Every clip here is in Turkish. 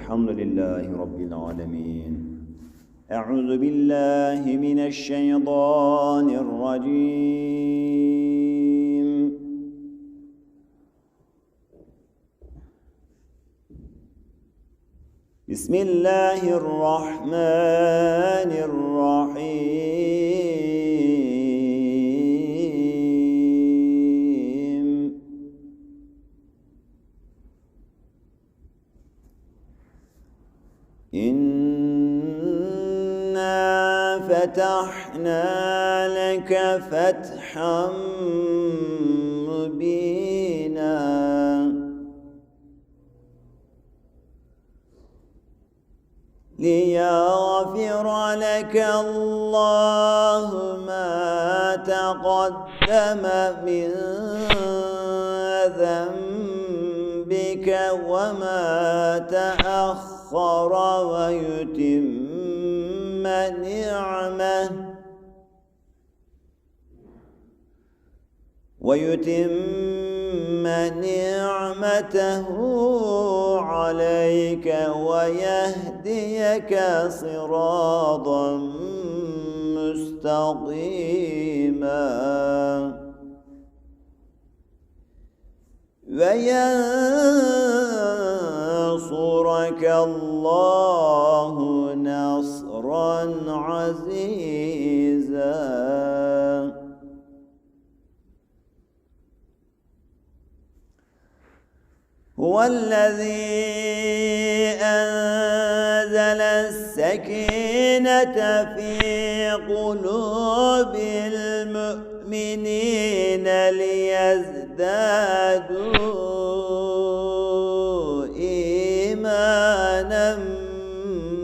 والحمد لله رب العالمين أعوذ بالله من الشيطان الرجيم بسم الله الرحمن الرحيم فتحنا لك فتحا مبينا. ليغفر لك الله ما تقدم من ذنبك وما تأخر ويتم نعمة. ويتم نعمته عليك ويهديك صراطا مستقيما. وينصرك الله عزيزا. هو الذي أنزل السكينة في قلوب المؤمنين ليزدادوا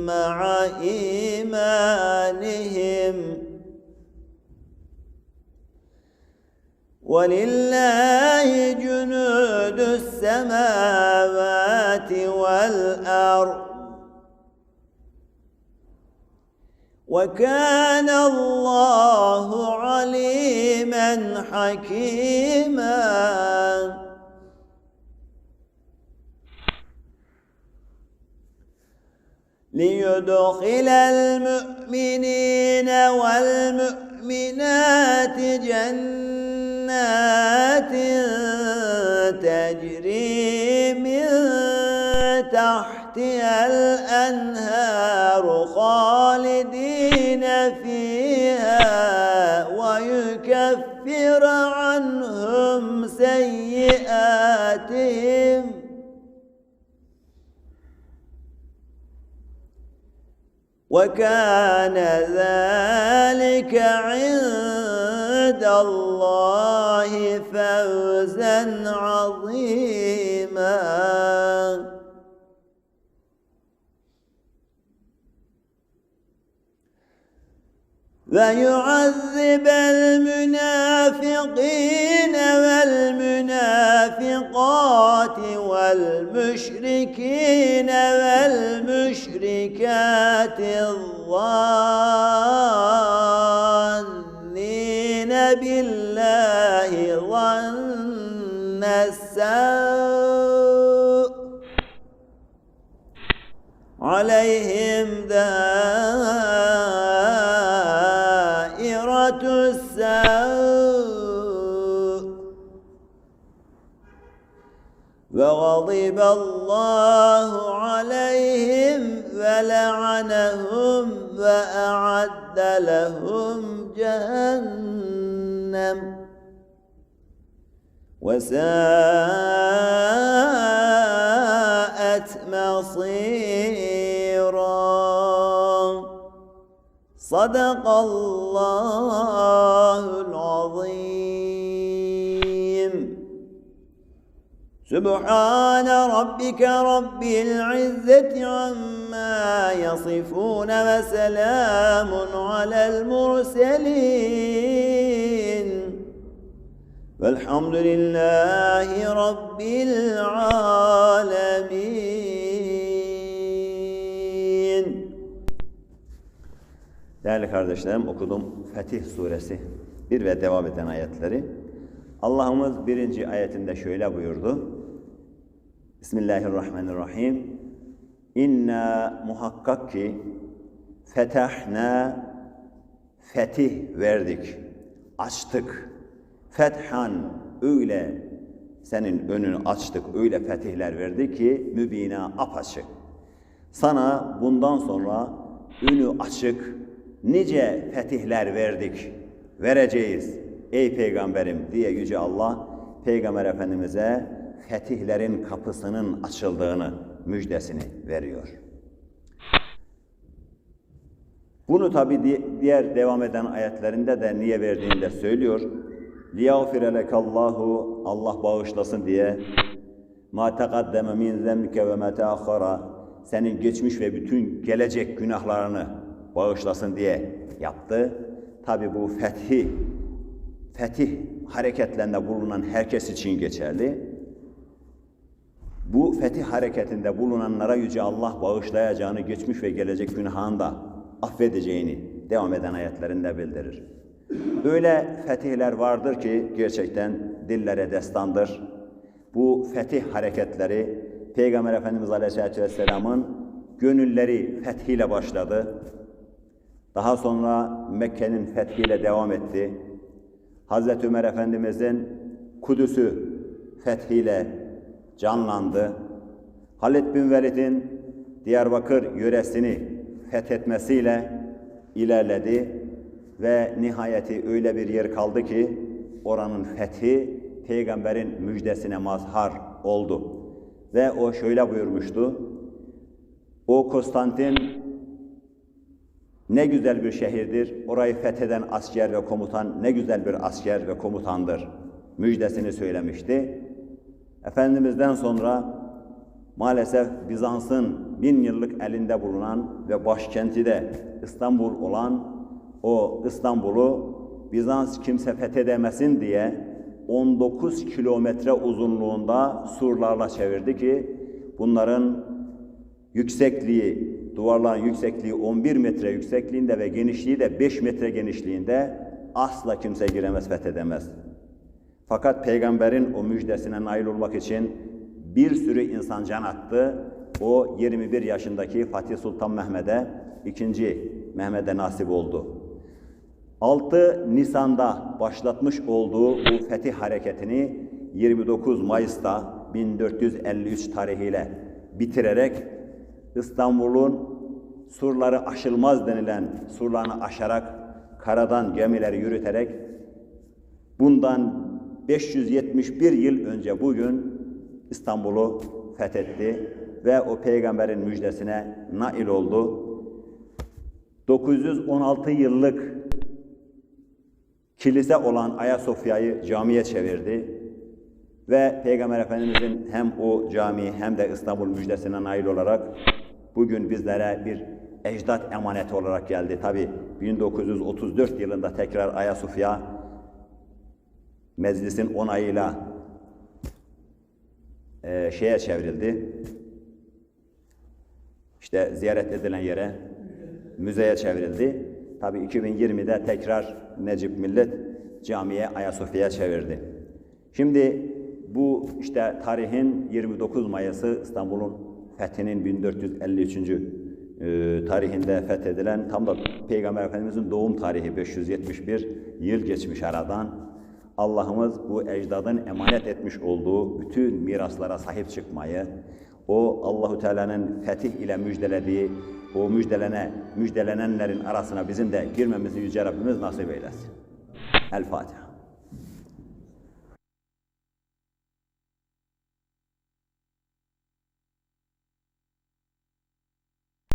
مع إيمانهم. ولله جنود السماوات والأرض. وكان الله عليما حكيما. ليدخل المؤمنين والمؤمنات جنات تجري من تحتها الأنهار خالدين فيها ويكفر عنهم سيئاتهم. وكان ذلك عند الله فوزا عظيما. ويعذب المنافقين والمنافقات والمشركين والمشركات الظانين بالله ظن السوء عليهم دائرة الله عليهم ولعنهم وأعد لهم جهنم وساءت مصيرا. صدق الله سبحان ربك رب العزة عما يصفون وسلام على المرسلين والحمد لله رب العالمين Değerli kardeşlerim okudum Fetih suresi bir ve devam eden ayetleri. Allah'ımız birinci ayetinde şöyle buyurdu. Bismillahirrahmanirrahim. İnna muhakkak ki fetahna fetih verdik. Açtık. Fethan öyle senin önünü açtık. Öyle fetihler verdik ki mübina apaçık. Sana bundan sonra önü açık nice fetihler verdik. Vereceğiz ey peygamberim diye yüce Allah peygamber efendimize fetihlerin kapısının açıldığını müjdesini veriyor. Bunu tabi diğer devam eden ayetlerinde de niye verdiğini de söylüyor. لِيَغْفِرَ لَكَ Allahu Allah bağışlasın diye مَا تَقَدَّمَ مِنْ زَمْكَ وَمَا تَأَخَّرَ Senin geçmiş ve bütün gelecek günahlarını bağışlasın diye yaptı. Tabi bu fethi, fetih hareketlerinde bulunan herkes için geçerli. Bu fetih hareketinde bulunanlara Yüce Allah bağışlayacağını, geçmiş ve gelecek günahını da affedeceğini devam eden ayetlerinde bildirir. Böyle fetihler vardır ki gerçekten dillere destandır. Bu fetih hareketleri Peygamber Efendimiz Aleyhisselatü Vesselam'ın gönülleri fethiyle başladı. Daha sonra Mekke'nin fethiyle devam etti. Hazreti Ömer Efendimiz'in Kudüs'ü fethiyle canlandı. Halid bin Velid'in Diyarbakır yöresini fethetmesiyle ilerledi ve nihayeti öyle bir yer kaldı ki oranın fethi peygamberin müjdesine mazhar oldu. Ve o şöyle buyurmuştu. O Konstantin ne güzel bir şehirdir. Orayı fetheden asker ve komutan ne güzel bir asker ve komutandır. Müjdesini söylemişti. Efendimiz'den sonra maalesef Bizans'ın bin yıllık elinde bulunan ve başkenti de İstanbul olan o İstanbul'u Bizans kimse fethedemesin diye 19 kilometre uzunluğunda surlarla çevirdi ki bunların yüksekliği, duvarların yüksekliği 11 metre yüksekliğinde ve genişliği de 5 metre genişliğinde asla kimse giremez, fethedemez. Fakat peygamberin o müjdesine nail olmak için bir sürü insan can attı. O 21 yaşındaki Fatih Sultan Mehmet'e, ikinci Mehmet'e nasip oldu. 6 Nisan'da başlatmış olduğu bu fetih hareketini 29 Mayıs'ta 1453 tarihiyle bitirerek İstanbul'un surları aşılmaz denilen surlarını aşarak karadan gemileri yürüterek bundan 571 yıl önce bugün İstanbul'u fethetti ve o peygamberin müjdesine nail oldu. 916 yıllık kilise olan Ayasofya'yı camiye çevirdi. Ve Peygamber Efendimizin hem o cami hem de İstanbul müjdesine nail olarak bugün bizlere bir ecdat emaneti olarak geldi. Tabi 1934 yılında tekrar Ayasofya meclisin onayıyla e, şeye çevrildi. İşte ziyaret edilen yere müzeye çevrildi. Tabi 2020'de tekrar Necip Millet camiye Ayasofya'ya çevirdi. Şimdi bu işte tarihin 29 Mayıs'ı İstanbul'un fethinin 1453. E, tarihinde fethedilen tam da Peygamber Efendimiz'in doğum tarihi 571 yıl geçmiş aradan. Allah'ımız bu ecdadın emanet etmiş olduğu bütün miraslara sahip çıkmayı, o Allahu Teala'nın fetih ile müjdelediği o müjdelene, müjdelenenlerin arasına bizim de girmemizi Yüce Rabbimiz nasip eylesin. El Fatiha.